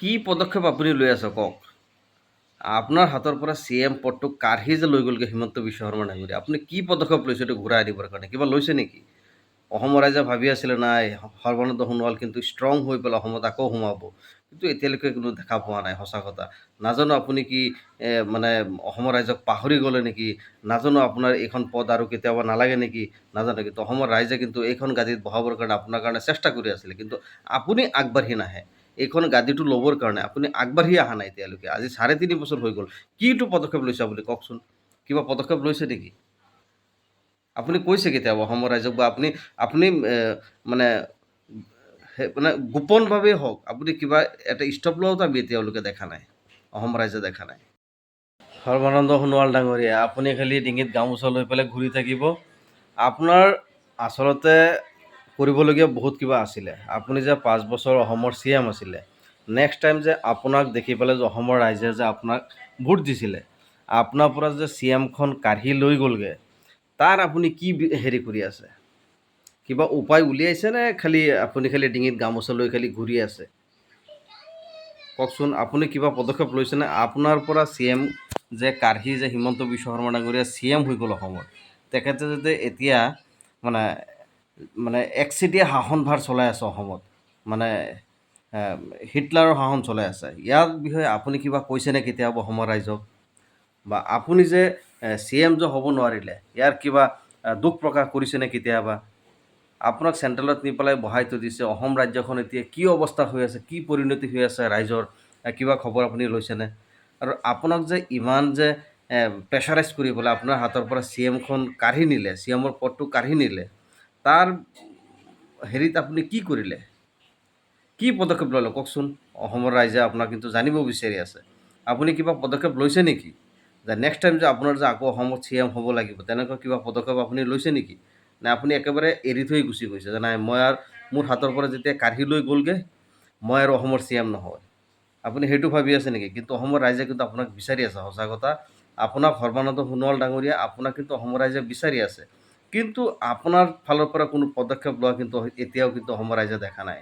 কি পদক্ষেপ আপুনি লৈ আছে কওক? আপোনাৰ হাতৰ পৰা চি এম পদটো কাঢ়ি যে লৈ গ'লগৈ হিমন্ত বিশ্ব শৰ্মা ডাঙৰীয়া আপুনি কি পদক্ষেপ লৈছে এইটো ঘূৰাই আনিবৰ কাৰণে? কিবা লৈছে নেকি? অসমৰ ৰাইজে ভাবি আছিলে, নাই, সৰ্বানন্দ সোণোৱাল কিন্তু ষ্ট্ৰং হৈ পেলাই অসমত আকৌ সোমাব। কিন্তু এতিয়ালৈকে কোনো দেখা পোৱা নাই, সঁচা কথা। নাজানো আপুনি কি মানে অসমৰ ৰাইজক পাহৰি গ'লে নেকি? নাজানো আপোনাৰ এইখন পদ আৰু কেতিয়াবা নালাগে নেকি? নাজানো, কিন্তু অসমৰ ৰাইজে কিন্তু এইখন গাদীত বহাবৰ কাৰণে আপোনাৰ কাৰণে চেষ্টা কৰি আছিলে। কিন্তু আপুনি আগবাঢ়ি নাহে। এইখন গাদীটো ল'বৰ কাৰণে আপুনি আগবাঢ়ি অহা নাই এতিয়ালৈকে। আজি চাৰে তিনি বছৰ হৈ গ'ল। কিটো পদক্ষেপ লৈছে আপুনি কওকচোন? কিবা পদক্ষেপ লৈছে নেকি? আপুনি কৈছে কেতিয়াবা, অসমৰ ৰাইজক বা আপুনি আপুনি মানে মানে গোপনভাৱেই হওক, আপুনি কিবা এটা ষ্টপ লোৱাওতো আমি এতিয়ালৈকে দেখা নাই, অসম ৰাইজে দেখা নাই। সৰ্বানন্দ সোণোৱাল ডাঙৰীয়া, আপুনি খালি ডিঙিত গামোচা লৈ পেলাই ঘূৰি থাকিব। আপোনাৰ আচলতে কৰিবলগীয়া বহুত কিবা আছিলে। আপুনি যে পাঁচ বছৰ অসমৰ চি এম আছিলে নেক্সট টাইম যে আপোনাক দেখি পেলাই যে অসমৰ ৰাইজে যে আপোনাক ভোট দিছিলে, আপোনাৰ পৰা যে চি এমখন কাঢ়ি লৈ গ'লগৈ তাৰ আপুনি কি হেৰি কৰি আছে? কিবা উপায় উলিয়াইছে নে খালি আপুনি খালি ডিঙিত গামোচা লৈ খালি ঘূৰি আছে? কওকচোন, আপুনি কিবা পদক্ষেপ লৈছেনে আপোনাৰ পৰা চি এম যে কাঢ়ি যে হিমন্ত বিশ্ব শৰ্মা ডাঙৰীয়া চি এম হৈ গ'ল অসমত। তেখেতে যাতে এতিয়া মানে মানে একচেটিয়া শাসনভাৰ চলাই আছে অসমত। মানে হিটলাৰৰ শাসন চলাই আছে। ইয়াৰ বিষয়ে আপুনি কিবা কৈছেনে কেতিয়াবা অসমৰ ৰাইজক? বা আপুনি যে চি এম যে হ'ব নোৱাৰিলে, ইয়াৰ কিবা দুখ প্ৰকাশ কৰিছেনে কেতিয়াবা? আপোনাক চেণ্ট্ৰেলত নি পেলাই বহাই থৈ দিছে, অসম ৰাজ্যখন এতিয়া কি অৱস্থা হৈ আছে, কি পৰিণতি হৈ আছে ৰাইজৰ কিবা খবৰ আপুনি লৈছেনে? আৰু আপোনাক যে ইমান যে প্ৰেছাৰাইজ কৰি পেলাই আপোনাৰ হাতৰ পৰা চি এমখন কাঢ়ি নিলে চি এমৰ পদটো কাঢ়ি নিলে, তাৰ হেৰিত আপুনি কি কৰিলে? কি পদক্ষেপ ল'লে? কওকচোন, অসমৰ ৰাইজে আপোনাক কিন্তু জানিব বিচাৰি আছে। আপুনি কিবা পদক্ষেপ লৈছে নেকি? যে নেক্সট টাইম যে আপোনাৰ যে আকৌ অসমত চি এম হ'ব লাগিব, তেনেকুৱা কিবা পদক্ষেপ আপুনি লৈছে নেকি? নে আপুনি একেবাৰে এৰি থৈ গুচি গৈছে? যে নাই মই আৰু মোৰ হাতৰ পৰা যেতিয়া কাঢ়ি লৈ গ'লগৈ, মই আৰু অসমৰ চি এম নহয়। আপুনি সেইটো ভাবি আছে নেকি? কিন্তু অসমৰ ৰাইজে কিন্তু আপোনাক বিচাৰি আছে, সঁচা কথা। আপোনাক সৰ্বানন্দ সোণোৱাল ডাঙৰীয়া, আপোনাক কিন্তু অসমৰ ৰাইজে বিচাৰি আছে। কিন্তু আপোনাৰ ফালৰ পৰা কোনো পদক্ষেপ লোৱা কিন্তু এতিয়াও কিন্তু অসমৰ ৰাইজে দেখা নাই।